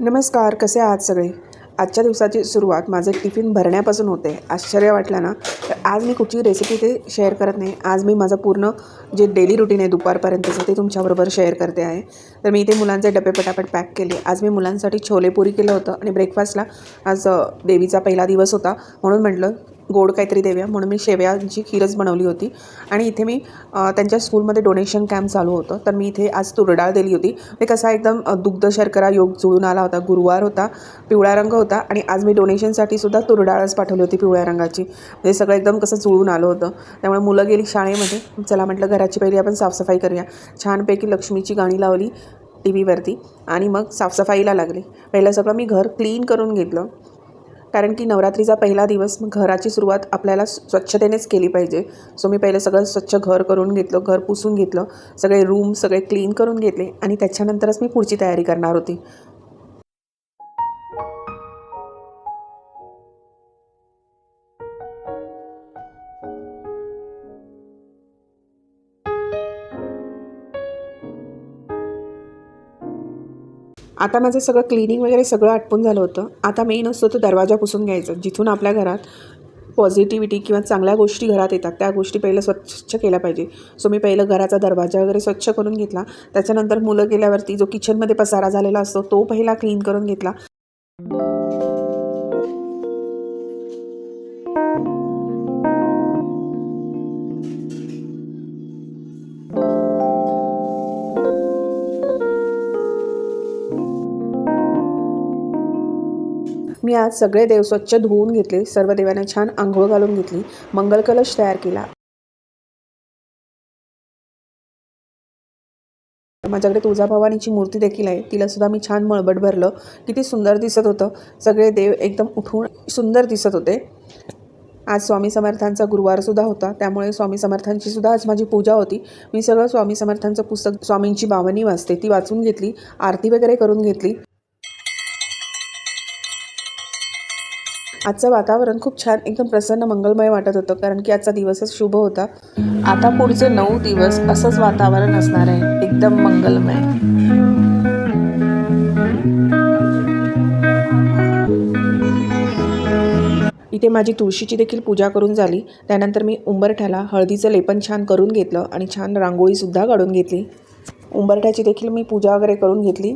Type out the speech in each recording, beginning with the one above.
नमस्कार कसे आहात सगळे? आजच्या दिवसाची सुरुवात माझे टिफिन भरण्यापासून होते. आश्चर्य वाटलं ना? तर आज मी कुठची रेसिपी ते शेअर करत नाही. आज मी माझं पूर्ण जे डेली रुटीन आहे दुपारपर्यंतचं ते तुमच्याबरोबर शेअर करते आहे. तर मी इथे मुलांचे डबे पटापट पॅक केले. आज मी मुलांसाठी छोले पुरी केलं होतं आणि ब्रेकफास्टला आज देवीचा पहिला दिवस होता. म्हणून म्हटलं गोड काहीतरी देऊया. म्हणून मी शेव्यांची खीरच बनवली होती. आणि इथे मी त्यांच्या स्कूलमध्ये डोनेशन कॅम्प चालू होतं. तर मी इथे आज तुरडाळ दिली होती. ते कसा एकदम दुग्ध शर्करा योग जुळून आला होता. गुरुवार होता पिवळा रंग होता. आणि आज मी डोनेशनसाठी सुद्धा तुरडाळच पाठवली होती पिवळ्या रंगाची. म्हणजे सगळं एकदम कसं जुळून आलं होतं. त्यामुळे मुलं गेली शाळेमध्ये. चला म्हटलं घराची पहिली आपण साफसफाई करूया. छानपैकी लक्ष्मीची गाणी लावली टी व्हीवरती आणि मग साफसफाईला लागली. पहिलं सगळं मी घर क्लीन करून घेतलं. कारण की नवरात्रीचा पहिला दिवस मग घराची सुरुवात आपल्याला स्वच्छतेनेच केली पाहिजे. सो मी पहिलं सगळं स्वच्छ घर करून घेतलं घर पुसून घेतलं सगळे रूम सगळे क्लीन करून घेतले आणि त्याच्यानंतरच मी पुढची तयारी करणार होती. आता माझं सगळं क्लिनिंग वगैरे सगळं आटपून झालं होतं. आता मेन असतो तो दरवाजा पुसून घ्यायचा. जिथून आपल्या घरात पॉझिटिव्हिटी किंवा चांगल्या गोष्टी घरात येतात त्या गोष्टी पहिलं स्वच्छ केल्या पाहिजे. सो मी पहिलं घराचा दरवाजा वगैरे स्वच्छ करून घेतला. त्याच्यानंतर मुलं गेल्यावरती जो किचनमध्ये पसारा झालेला असतो तो पहिला क्लीन करून घेतला. मी आज सगळे देव स्वच्छ धुवून घेतले सर्व देवांना छान आंघोळ घालून घेतली मंगल कलश तयार केला. माझ्याकडे तुळजाभवानीची मूर्ती देखील आहे तिला सुद्धा मी छान मळबट भरलं. किती सुंदर दिसत होतं. सगळे देव एकदम उठून सुंदर दिसत होते. आज स्वामी समर्थांचा गुरुवारसुद्धा होता. त्यामुळे स्वामी समर्थांची सुद्धा आज माझी पूजा होती. मी सगळं स्वामी समर्थांचं पुस्तक स्वामींची बावनी वाचते ती वाचून घेतली आरती वगैरे करून घेतली. आजचं वातावरण खूप छान एकदम प्रसन्न मंगलमय वाटत होतं कारण की आजचा दिवसच शुभ होता. आता पुढचे नऊ दिवस असंच वातावरण असणार आहे एकदम मंगलमय. इथे माझी तुळशीची देखील पूजा करून झाली. त्यानंतर मी उंबरठ्याला हळदीचं लेपन छान करून घेतलं आणि छान रांगोळीसुद्धा काढून घेतली. उंबरठ्याची देखील मी पूजा वगैरे करून घेतली.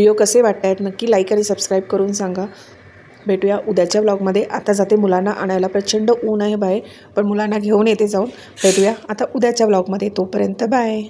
व्हिडिओ कसे वाटत आहेत नक्की लाईक आणि सबस्क्राईब करून सांगा. भेटूया उद्याच्या ब्लॉगमध्ये आता जाते मुलांना आणायला. प्रचंड ऊन आहे बाहेर पण मुलांना घेऊन येते जाऊन. भेटूया आता उद्याच्या ब्लॉगमध्ये तोपर्यंत बाय